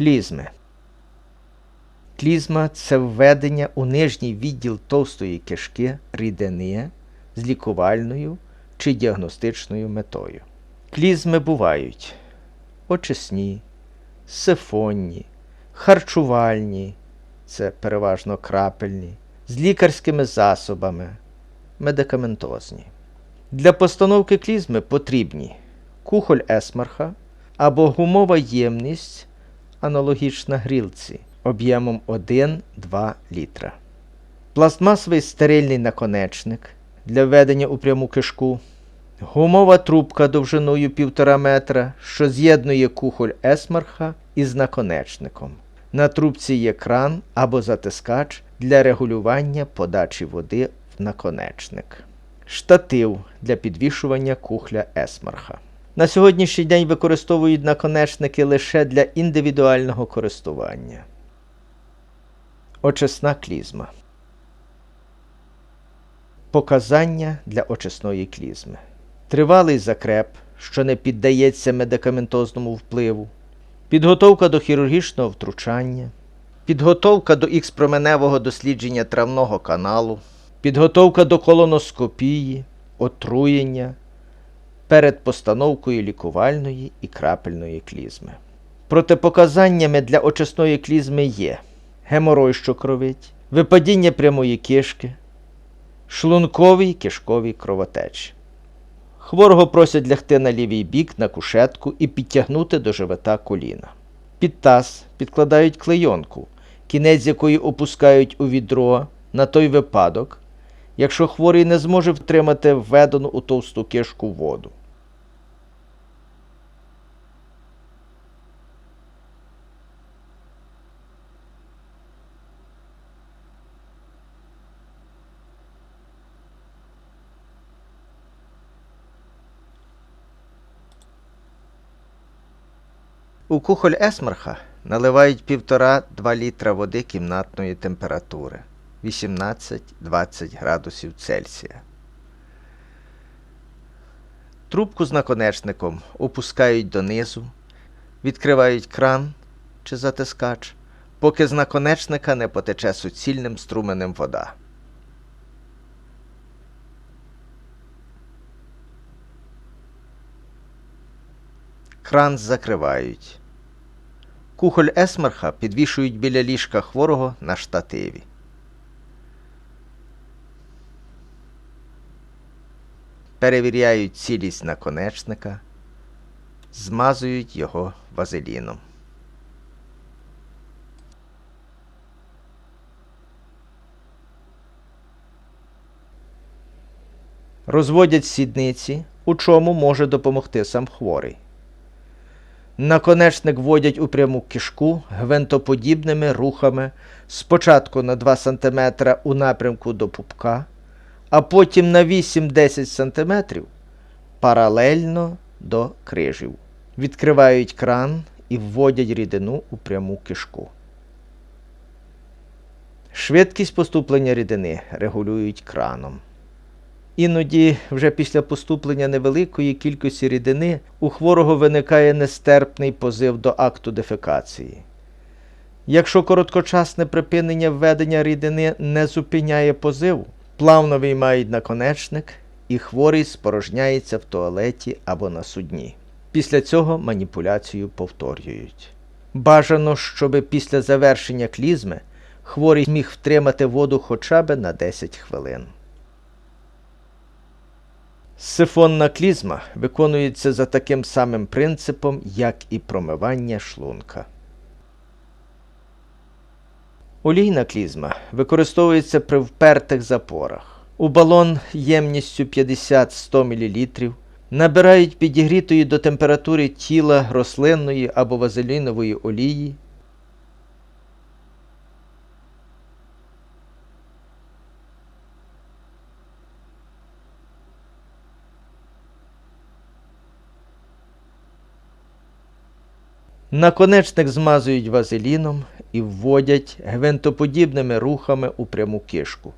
Клізми. Клізма це введення у нижній відділ товстої кишки рідини з лікувальною чи діагностичною метою. Клізми бувають очисні, сифонні, харчувальні, це переважно крапельні, з лікарськими засобами, медикаментозні. Для постановки клізми потрібні кухоль есмарха або гумова ємність, аналогічна грілці, об'ємом 1-2 літра. Пластмасовий стерильний наконечник для введення у пряму кишку, гумова трубка довжиною 1,5 метра, що з'єднує кухоль есмарха із наконечником. На трубці є кран або затискач для регулювання подачі води в наконечник. Штатив для підвішування кухля есмарха. На сьогоднішній день використовують наконечники лише для індивідуального користування. Очисна клізма. Показання для очисної клізми. Тривалий закреп, що не піддається медикаментозному впливу. Підготовка до хірургічного втручання. Підготовка до ікспроменевого дослідження травного каналу. Підготовка до колоноскопії, отруєння перед постановкою лікувальної і крапельної клізми. Протипоказаннями для очисної клізми є геморой, що кровить, випадіння прямої кишки, шлунковий кишкові кровотечі. Хворого просять лягти на лівий бік на кушетку і підтягнути до живота коліна. Під таз підкладають клейонку, кінець якої опускають у відро на той випадок, якщо хворий не зможе втримати введену у товсту кишку воду. У кухоль есмарха наливають 1,5-2 літра води кімнатної температури 18-20 градусів Цельсія. Трубку з наконечником опускають донизу, відкривають кран чи затискач, поки з наконечника не потече суцільним струменем вода. Кран закривають. Кухоль есмарха підвішують біля ліжка хворого на штативі. Перевіряють цілість наконечника, змазують його вазеліном. Розводять сідниці, у чому може допомогти сам хворий. Наконечник вводять у пряму кишку гвинтоподібними рухами спочатку на 2 см у напрямку до пупка, а потім на 8-10 см паралельно до крижів. Відкривають кран і вводять рідину у пряму кишку. Швидкість поступлення рідини регулюють краном. Іноді, вже після поступлення невеликої кількості рідини, у хворого виникає нестерпний позив до акту дефекації. Якщо короткочасне припинення введення рідини не зупиняє позиву, плавно виймають наконечник і хворий спорожняється в туалеті або на судні. Після цього маніпуляцію повторюють. Бажано, щоб після завершення клізми хворий міг втримати воду хоча б на 10 хвилин. Сифонна клізма виконується за таким самим принципом, як і промивання шлунка. Олійна клізма використовується при впертих запорах. У балон ємністю 50-100 мл набирають підігрітої до температури тіла рослинної або вазелінової олії. Наконечник змазують вазеліном і вводять гвинтоподібними рухами у пряму кишку.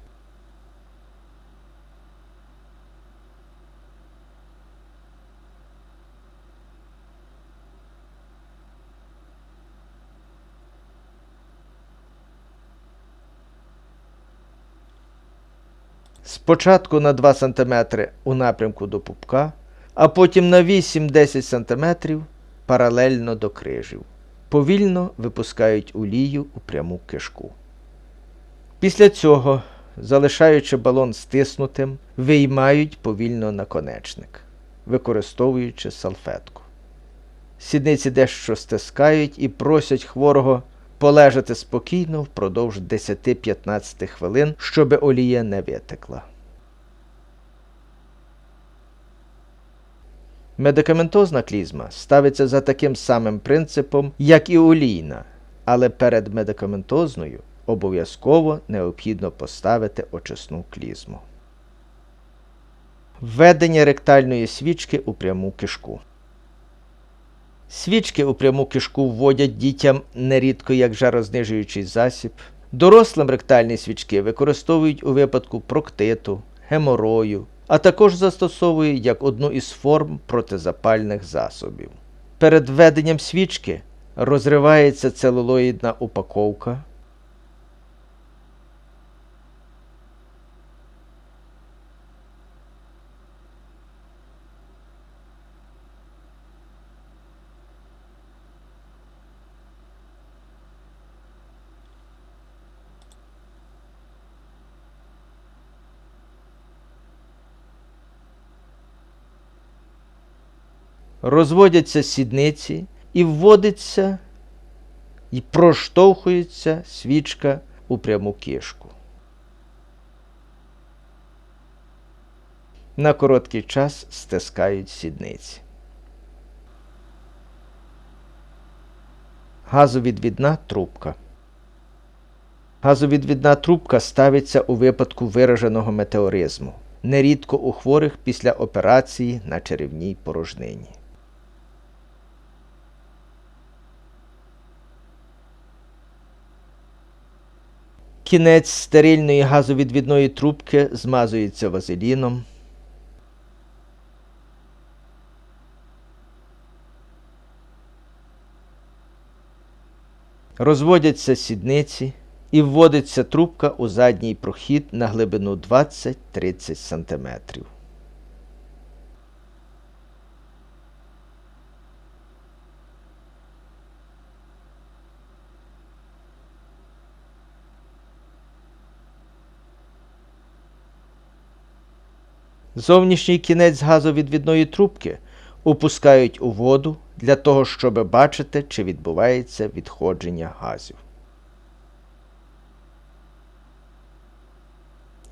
Спочатку на 2 см у напрямку до пупка, а потім на 8-10 см паралельно до крижів. Повільно випускають олію у пряму кишку. Після цього, залишаючи балон стиснутим, виймають повільно наконечник, використовуючи салфетку. Сідниці дещо стискають і просять хворого полежати спокійно впродовж 10-15 хвилин, щоб олія не витекла. Медикаментозна клізма ставиться за таким самим принципом, як і олійна, але перед медикаментозною обов'язково необхідно поставити очисну клізму. Введення ректальної свічки у пряму кишку. Свічки у пряму кишку вводять дітям нерідко як жарознижуючий засіб. Дорослим ректальні свічки використовують у випадку проктиту, геморою, а також застосовує як одну із форм протизапальних засобів. Перед введенням свічки розривається целулоїдна упаковка. Розводяться сідниці і вводиться і проштовхується свічка у пряму кишку. На короткий час стискають сідниці. Газовідвідна трубка. Газовідвідна трубка ставиться у випадку вираженого метеоризму, нерідко у хворих після операції на черевній порожнині. Кінець стерильної газовідвідної трубки змазується вазеліном. Розводяться сідниці і вводиться трубка у задній прохід на глибину 20-30 см. Зовнішній кінець газовідвідної трубки опускають у воду для того, щоб бачити, чи відбувається відходження газів.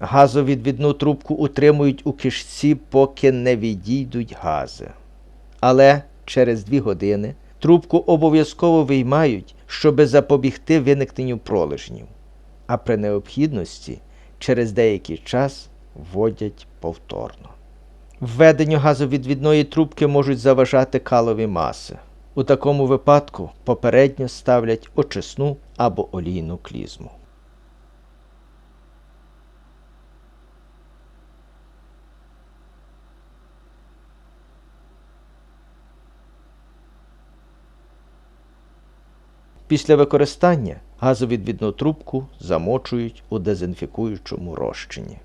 Газовідвідну трубку утримують у кишці, поки не відійдуть гази. Але через дві години трубку обов'язково виймають, щоб запобігти виникненню пролежнів, а при необхідності через деякий час вводять повторно. Введенню газовідвідної трубки можуть заважати калові маси. У такому випадку попередньо ставлять очисну або олійну клізму. Після використання газовідвідну трубку замочують у дезінфікуючому розчині.